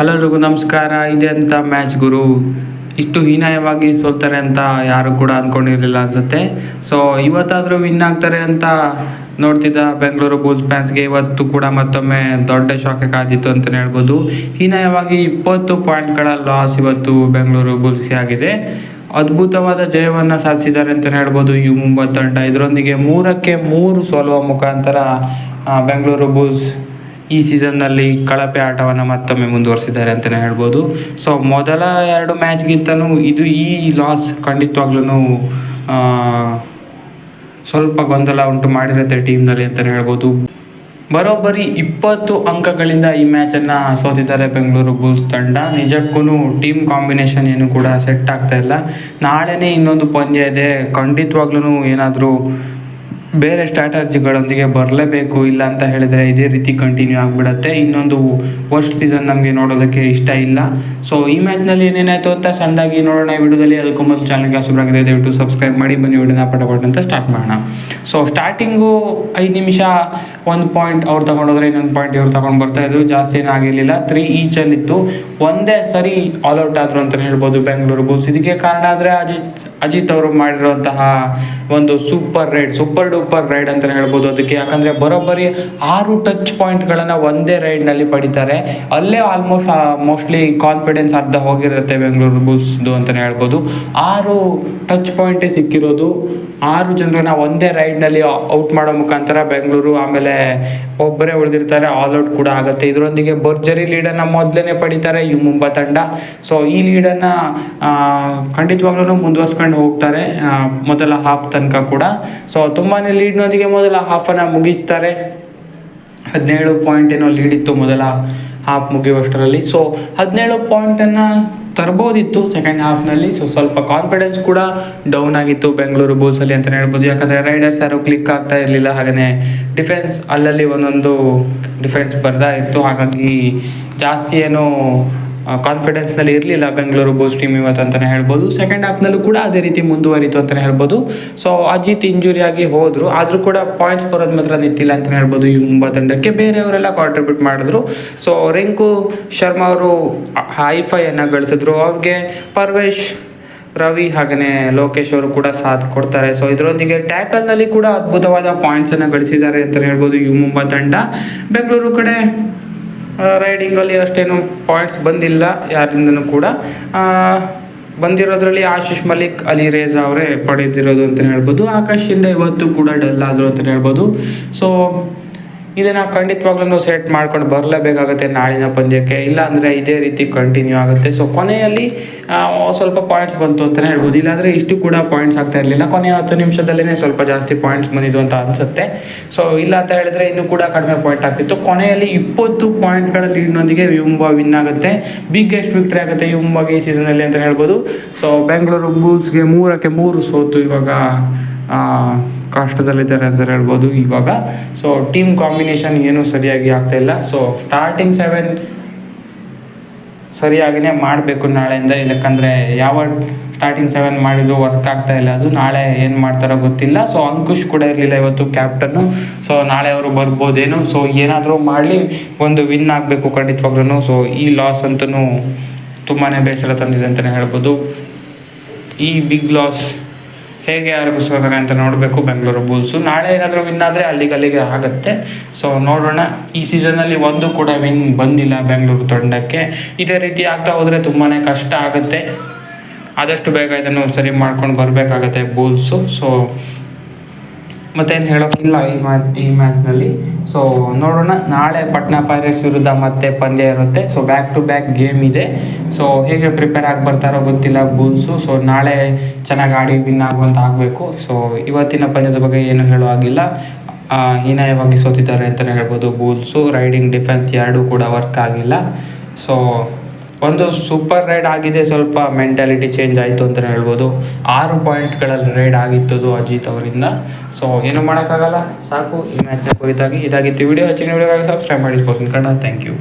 ಹಲರಿಗೂ ನಮಸ್ಕಾರ. ಇದೆ ಅಂತ ಮ್ಯಾಚ್ ಗುರು. ಇಷ್ಟು ಹೀನಾಯವಾಗಿ ಸೋಲ್ತಾರೆ ಅಂತ ಯಾರು ಕೂಡ ಅಂದ್ಕೊಂಡಿರಲಿಲ್ಲ ಅನ್ಸುತ್ತೆ. ಸೊ ಇವತ್ತಾದರೂ ವಿನ್ ಆಗ್ತಾರೆ ಅಂತ ನೋಡ್ತಿದ್ದ ಬೆಂಗಳೂರು ಬುಲ್ಸ್ ಫ್ಯಾನ್ಸ್ಗೆ ಇವತ್ತು ಕೂಡ ಮತ್ತೊಮ್ಮೆ ದೊಡ್ಡ ಶಾಕ್ ಕಾದಿತ್ತು ಅಂತಲೇ ಹೇಳ್ಬೋದು. ಹೀನಾಯವಾಗಿ ಇಪ್ಪತ್ತು ಪಾಯಿಂಟ್ಗಳ ಲಾಸ್ ಇವತ್ತು ಬೆಂಗಳೂರು ಬುಲ್ಸ್ಗೆ ಆಗಿದೆ. ಅದ್ಭುತವಾದ ಜಯವನ್ನು ಸಾಧಿಸಿದ್ದಾರೆ ಅಂತಲೇ ಹೇಳ್ಬೋದು. ಈ ಮುಂಬೈ ತಂಡ ಇದರೊಂದಿಗೆ ಮೂರಕ್ಕೆ ಮೂರು ಸೋಲುವ ಮುಖಾಂತರ ಬೆಂಗಳೂರು ಬುಲ್ಸ್ ಈ ಸೀಸನ್ನಲ್ಲಿ ಕಳಪೆ ಆಟವನ್ನು ಮತ್ತೊಮ್ಮೆ ಮುಂದುವರಿಸಿದ್ದಾರೆ ಅಂತಲೇ ಹೇಳ್ಬೋದು. ಸೊ ಮೊದಲ ಎರಡು ಮ್ಯಾಚ್ಗಿಂತಲೂ ಇದು ಈ ಲಾಸ್ ಖಂಡಿತವಾಗ್ಲೂ ಸ್ವಲ್ಪ ಗೊಂದಲ ಉಂಟು ಮಾಡಿರುತ್ತೆ ಟೀಮ್ನಲ್ಲಿ ಅಂತಲೇ ಹೇಳ್ಬೋದು. ಬರೋಬ್ಬರಿ ಇಪ್ಪತ್ತು ಅಂಕಗಳಿಂದ ಈ ಮ್ಯಾಚನ್ನು ಸೋತಿದ್ದಾರೆ ಬೆಂಗಳೂರು ಬುಲ್ಸ್ ತಂಡ. ನಿಜಕ್ಕೂ ಟೀಮ್ ಕಾಂಬಿನೇಷನ್ ಏನು ಕೂಡ ಸೆಟ್ ಆಗ್ತಾ ಇಲ್ಲ. ನಾಳೆನೇ ಇನ್ನೊಂದು ಪಂದ್ಯ ಇದೆ. ಖಂಡಿತವಾಗ್ಲೂ ಏನಾದರೂ ಬೇರೆ ಸ್ಟ್ರಾಟಜಿಗಳೊಂದಿಗೆ ಬರಲೇಬೇಕು, ಇಲ್ಲ ಅಂತ ಹೇಳಿದರೆ ಇದೇ ರೀತಿ ಕಂಟಿನ್ಯೂ ಆಗಿಬಿಡತ್ತೆ. ಇನ್ನೊಂದು ವರ್ಸ್ಟ್ ಸೀಸನ್ ನಮಗೆ ನೋಡೋದಕ್ಕೆ ಇಷ್ಟ ಇಲ್ಲ. ಸೊ ಈ ಮ್ಯಾಚ್ನಲ್ಲಿ ಏನೇನಾಯಿತು ಅಂತ ಸಣ್ಣದಾಗಿ ನೋಡೋಣ. ಈ ವಿಡಿಯೋದಲ್ಲಿ ಅದಕ್ಕೂ ಮೊದಲು ಚಾನಲ್ಗೆ ಹೊಸಬರಾಗಿದೆ ದಯವಿಟ್ಟು ಸಬ್ಸ್ಕ್ರೈಬ್ ಮಾಡಿ. ಬನ್ನಿ, ವಿಡಿಯೋನ ಪಟಪಟ್ ಅಂತ ಸ್ಟಾರ್ಟ್ ಮಾಡೋಣ. ಸೊ ಸ್ಟಾರ್ಟಿಂಗು ಐದು ನಿಮಿಷ, ಒಂದು ಪಾಯಿಂಟ್ ಅವ್ರು ತಗೊಂಡೋದ್ರೆ, ಇನ್ನೊಂದು ಪಾಯಿಂಟ್ ಇವ್ರು ತಗೊಂಡು ಬರ್ತಾ ಇದ್ರು. ಜಾಸ್ತಿ ಏನೂ ಆಗಿರಲಿಲ್ಲ. ತ್ರೀ ಈಚಲ್ಲಿತ್ತು ಒಂದೇ ಸರಿ ಆಲ್ ಔಟ್ ಆದ್ರು ಅಂತಲೇ ಹೇಳ್ಬೋದು. ಬೆಂಗಳೂರು ಬುಲ್ಸ್ ಇದಕ್ಕೆ ಕಾರಣ ಆದರೆ ಅಜಿತ್ ಅಜಿತ್ ಅವರು ಮಾಡಿರುವಂತಹ ಒಂದು super raid, super duper raid ಅಂತಲೇ ಹೇಳ್ಬೋದು ಅದಕ್ಕೆ. ಯಾಕಂದರೆ ಬರೋಬ್ಬರಿ ಆರು ಟಚ್ ಪಾಯಿಂಟ್ಗಳನ್ನು ಒಂದೇ ರೈಡ್ನಲ್ಲಿ ಪಡಿತಾರೆ. ಅಲ್ಲೇ ಆಲ್ಮೋಸ್ಟ್ ಮೋಸ್ಟ್ಲಿ ಕಾನ್ಫಿಡೆನ್ಸ್ ಅರ್ಧ ಹೋಗಿರುತ್ತೆ ಬೆಂಗಳೂರು ಬುಲ್ಸ್ದು ಅಂತಲೇ ಹೇಳ್ಬೋದು. ಆರು ಟಚ್ ಪಾಯಿಂಟೇ ಸಿಕ್ಕಿರೋದು. ಆರು ಜನರನ್ನ ಒಂದೇ ರೈಡ್ನಲ್ಲಿ ಔಟ್ ಮಾಡೋ ಮುಖಾಂತರ ಬೆಂಗಳೂರು, ಆಮೇಲೆ ಒಬ್ಬರೇ ಉಳಿದಿರ್ತಾರೆ ಆಲ್ ಔಟ್ ಕೂಡ ಆಗುತ್ತೆ. ಇದರೊಂದಿಗೆ ಭರ್ಜರಿ ಲೀಡನ್ನು ಮೊದಲನೇ ಪಡಿತಾರೆ, ಯು ಮುಂಬಾ ತಂಡ. ಸೊ ಈ ಲೀಡನ್ನು ಖಂಡಿತವಾಗ್ಲೂ ಮುಂದುವರ್ಸ್ಕೊಂಡು ಹೋಗ್ತಾರೆ ಮೊದಲ ಹಾಫ್ ತನಕ ಕೂಡ. ಸೊ ತುಂಬಾ ಲೀಡ್ನೊಂದಿಗೆ ಮೊದಲ ಹಾಫನ್ನು ಮುಗಿಸ್ತಾರೆ. ಹದಿನೇಳು ಪಾಯಿಂಟ್ ಏನೋ ಲೀಡ್ ಇತ್ತು ಮೊದಲ ಹಾಫ್ ಮುಗಿಯುವಷ್ಟರಲ್ಲಿ. ಸೊ ಹದಿನೇಳು ಪಾಯಿಂಟನ್ನು ತರ್ಬೋದಿತ್ತು ಸೆಕೆಂಡ್ ಹಾಫ್ನಲ್ಲಿ ಸೊ ಸ್ವಲ್ಪ ಕಾನ್ಫಿಡೆನ್ಸ್ ಕೂಡ ಡೌನ್ ಆಗಿತ್ತು ಬೆಂಗಳೂರು ಬೂಲ್ಸಲ್ಲಿ ಅಂತಲೇ ಹೇಳ್ಬೋದು. ಯಾಕಂದರೆ ರೈಡರ್ಸ್ ಯಾರು ಕ್ಲಿಕ್ ಆಗ್ತಾ ಇರಲಿಲ್ಲ. ಹಾಗೆಯೇ ಡಿಫೆನ್ಸ್ ಅಲ್ಲಲ್ಲಿ ಒಂದೊಂದು ಡಿಫೆನ್ಸ್ ಬರ್ತಾ ಇತ್ತು ಹಾಗಾಗಿ ಜಾಸ್ತಿ ಏನು ಕಾನ್ಫಿಡೆನ್ಸ್ನಲ್ಲಿ ಇರಲಿಲ್ಲ ಬೆಂಗಳೂರು ಬೂಸ್ ಟೀಮ್ ಇವತ್ತು ಅಂತಲೇ ಹೇಳ್ಬೋದು. ಸೆಕೆಂಡ್ ಹಾಫ್ನಲ್ಲೂ ಕೂಡ ಅದೇ ರೀತಿ ಮುಂದುವರಿತು ಅಂತಲೇ ಹೇಳ್ಬೋದು. ಸೊ ಅಜಿತ್ ಇಂಜುರಿ ಆಗಿ ಹೋದರು. ಆದರೂ ಕೂಡ ಪಾಯಿಂಟ್ಸ್ ಬರೋದು ಮಾತ್ರ ನಿಂತಿಲ್ಲ ಅಂತಲೇ ಹೇಳ್ಬೋದು ಈ ಮುಂಬಾ ತಂಡಕ್ಕೆ. ಬೇರೆಯವರೆಲ್ಲ ಕಾಂಟ್ರಿಬ್ಯೂಟ್ ಮಾಡಿದ್ರು. ಸೊ ರಿಂಕು ಶರ್ಮಾ ಅವರು ಹೈಫೈಯನ್ನು ಗಳಿಸಿದ್ರು. ಅವ್ರಿಗೆ ಪರ್ವೇಶ್, ರವಿ ಹಾಗೆಯೇ ಲೋಕೇಶ್ ಅವರು ಕೂಡ ಸಾಥ್ ಕೊಡ್ತಾರೆ. ಸೊ ಇದರೊಂದಿಗೆ ಟ್ಯಾಕಲ್ನಲ್ಲಿ ಕೂಡ ಅದ್ಭುತವಾದ ಪಾಯಿಂಟ್ಸನ್ನು ಗಳಿಸಿದ್ದಾರೆ ಅಂತಲೇ ಹೇಳ್ಬೋದು ಯು ಮುಂಬಾ ತಂಡ. ಬೆಂಗಳೂರು ಕಡೆ ರೈಡಿಂಗಲ್ಲಿ ಅಷ್ಟೇನು ಪಾಯಿಂಟ್ಸ್ ಬಂದಿಲ್ಲ, ಯಾರಿಂದನೂ ಕೂಡ. ಬಂದಿರೋದ್ರಲ್ಲಿ ಆಶೀಶ್ ಮಲಿಕ್, ಅಲಿ ರೇಜಾ ಅವರೇ ಪಡೆದಿರೋದು ಅಂತಲೇ ಹೇಳ್ಬೋದು. ಆಕಾಶ್ ಶಿಂಡೆ ಇವತ್ತು ಕೂಡ ಡಲ್ ಆದರು ಅಂತಲೇ ಹೇಳ್ಬೋದು. ಸೊ ಇದನ್ನು ಖಂಡಿತವಾಗ್ಲೂ ಸೆಟ್ ಮಾಡ್ಕೊಂಡು ಬರಲೇಬೇಕಾಗುತ್ತೆ ನಾಳಿನ ಪಂದ್ಯಕ್ಕೆ. ಇಲ್ಲ ಅಂದರೆ ಇದೇ ರೀತಿ ಕಂಟಿನ್ಯೂ ಆಗುತ್ತೆ. ಸೊ ಕೊನೆಯಲ್ಲಿ ಸ್ವಲ್ಪ ಪಾಯಿಂಟ್ಸ್ ಬಂತು ಅಂತಲೇ ಹೇಳ್ಬೋದು. ಇಲ್ಲಾಂದರೆ ಇಷ್ಟು ಕೂಡ ಪಾಯಿಂಟ್ಸ್ ಆಗ್ತಾ ಇರಲಿಲ್ಲ. ಕೊನೆಯ ಹತ್ತು ನಿಮಿಷದಲ್ಲೇ ಸ್ವಲ್ಪ ಜಾಸ್ತಿ ಪಾಯಿಂಟ್ಸ್ ಬಂದಿದ್ದು ಅಂತ ಅನಿಸುತ್ತೆ. ಸೊ ಇಲ್ಲ ಅಂತ ಹೇಳಿದ್ರೆ ಇನ್ನೂ ಕೂಡ ಕಡಿಮೆ ಪಾಯಿಂಟ್ ಆಗ್ತಿತ್ತು. ಕೊನೆಯಲ್ಲಿ ಇಪ್ಪತ್ತು ಪಾಯಿಂಟ್ಗಳ ಲೀಡ್ನೊಂದಿಗೆ ಯುಂಬ ವಿನ್ ಆಗುತ್ತೆ. ಬಿಗ್ಗೆಸ್ಟ್ ವಿಕ್ಟ್ರಿ ಆಗುತ್ತೆ ಯುಂಬಗೆ ಈ ಸೀಸನಲ್ಲಿ ಅಂತ ಹೇಳ್ಬೋದು. ಸೊ ಬೆಂಗಳೂರು ಬೂಲ್ಸ್ಗೆ ಮೂರಕ್ಕೆ ಮೂರು ಸೋತು ಇವಾಗ ಕಷ್ಟದಲ್ಲಿದ್ದಾರೆ ಅಂತ ಹೇಳ್ಬೋದು ಇವಾಗ. ಸೊ ಟೀಮ್ ಕಾಂಬಿನೇಷನ್ ಏನೂ ಸರಿಯಾಗಿ ಆಗ್ತಾ ಇಲ್ಲ. ಸೊ ಸ್ಟಾರ್ಟಿಂಗ್ ಸೆವೆನ್ ಸರಿಯಾಗಿನೇ ಮಾಡಬೇಕು ನಾಳೆಯಿಂದ. ಯಾಕಂದರೆ ಯಾವ ಸ್ಟಾರ್ಟಿಂಗ್ ಸೆವೆನ್ ಮಾಡಿದ್ರು ವರ್ಕ್ ಆಗ್ತಾ ಇಲ್ಲ. ಅದು ನಾಳೆ ಏನು ಮಾಡ್ತಾರೋ ಗೊತ್ತಿಲ್ಲ. ಸೊ ಅಂಕುಶ್ ಕೂಡ ಇರಲಿಲ್ಲ ಇವತ್ತು ಕ್ಯಾಪ್ಟನ್ನು ಸೊ ನಾಳೆ ಅವರು ಬರ್ಬೋದೇನು. ಸೊ ಏನಾದರೂ ಮಾಡಲಿ. ಒಂದು ವಿನ್ ಆಗಬೇಕು ಖಂಡಿತವಾಗ್ಲೂ ಸೊ ಈ ಲಾಸ್ ಅಂತೂ ತುಂಬಾ ಬೇಸರ ತಂದಿದೆ ಅಂತಲೇ ಹೇಳ್ಬೋದು. ಈ ಬಿಗ್ ಲಾಸ್ ಹೇಗೆ ಆರಂಭಿಸ್ತಾರೆ ಅಂತ ನೋಡಬೇಕು, ಬೆಂಗಳೂರು ಬುಲ್ಸು. ನಾಳೆ ಏನಾದರೂ ವಿನ್ ಆದರೆ ಅಲ್ಲಿಗೆ ಅಲ್ಲಿಗೆ ಆಗುತ್ತೆ. ಸೊ ನೋಡೋಣ. ಈ ಸೀಸನಲ್ಲಿ ಒಂದು ಕೂಡ ವಿನ್ ಬಂದಿಲ್ಲ ಬೆಂಗಳೂರು ತಂಡಕ್ಕೆ. ಇದೇ ರೀತಿ ಆಗ್ತಾ ಹೋದರೆ ತುಂಬಾ ಕಷ್ಟ ಆಗುತ್ತೆ. ಆದಷ್ಟು ಬೇಗ ಇದನ್ನು ಸರಿ ಮಾಡ್ಕೊಂಡು ಬರಬೇಕಾಗತ್ತೆ ಬೂಲ್ಸು. ಸೊ ಮತ್ತೇನು ಹೇಳೋಕ್ಕಿಲ್ಲ ಈ ಮ್ಯಾಚ್ ಈ ಮ್ಯಾಚ್ನಲ್ಲಿ ಸೊ ನೋಡೋಣ. ನಾಳೆ ಪಟ್ನಾ ಪೈರೇಟ್ಸ್ ವಿರುದ್ಧ ಮತ್ತೆ ಪಂದ್ಯ ಇರುತ್ತೆ. So back to back game ಇದೆ. ಸೊ ಹೇಗೆ ಪ್ರಿಪೇರ್ ಆಗಿ ಬರ್ತಾರೋ ಗೊತ್ತಿಲ್ಲ ಬೂಲ್ಸು ಸೊ ನಾಳೆ ಚೆನ್ನಾಗಿ ಆಡಿ ವಿನ್ ಆಗುವಂತ ಆಗಬೇಕು. ಸೊ ಇವತ್ತಿನ ಪಂದ್ಯದ ಬಗ್ಗೆ ಏನು ಹೇಳೋ ಆಗಿಲ್ಲ ಆ, ಹೀನಾಯವಾಗಿ ಸೋತಿದ್ದಾರೆ ಅಂತಲೇ ಹೇಳ್ಬೋದು ಬೂಲ್ಸು ರೈಡಿಂಗ್ ಡಿಫೆನ್ಸ್ ಎರಡೂ ಕೂಡ ವರ್ಕ್ ಆಗಿಲ್ಲ. ಸೊ ಒಂದು ಸೂಪರ್ ರೈಡ್ ಆಗಿದೆ, ಸ್ವಲ್ಪ ಮೆಂಟಾಲಿಟಿ ಚೇಂಜ್ ಆಯಿತು ಅಂತಲೇ ಹೇಳ್ಬೋದು. ಆರು ಪಾಯಿಂಟ್ಗಳಲ್ಲಿ ರೈಡ್ ಆಗಿತ್ತು ಅಜಿತ್ ಅವರಿಂದ. ಸೊ ಏನು ಮಾಡೋಕ್ಕಾಗಲ್ಲ? ಸಾಕು, ಈ ಮ್ಯಾಚ್ನ ಕುರಿತಾಗಿ ಇದಾಗಿತ್ತು ವಿಡಿಯೋ ಹೆಚ್ಚಿನ ವಿಡಿಯೋಗಾಗಿ ಸಬ್ಸ್ಕ್ರೈಬ್ ಮಾಡಿ ಸ್ಪೋರ್ಟ್ಸ್ ಥ್ಯಾಂಕ್ ಯು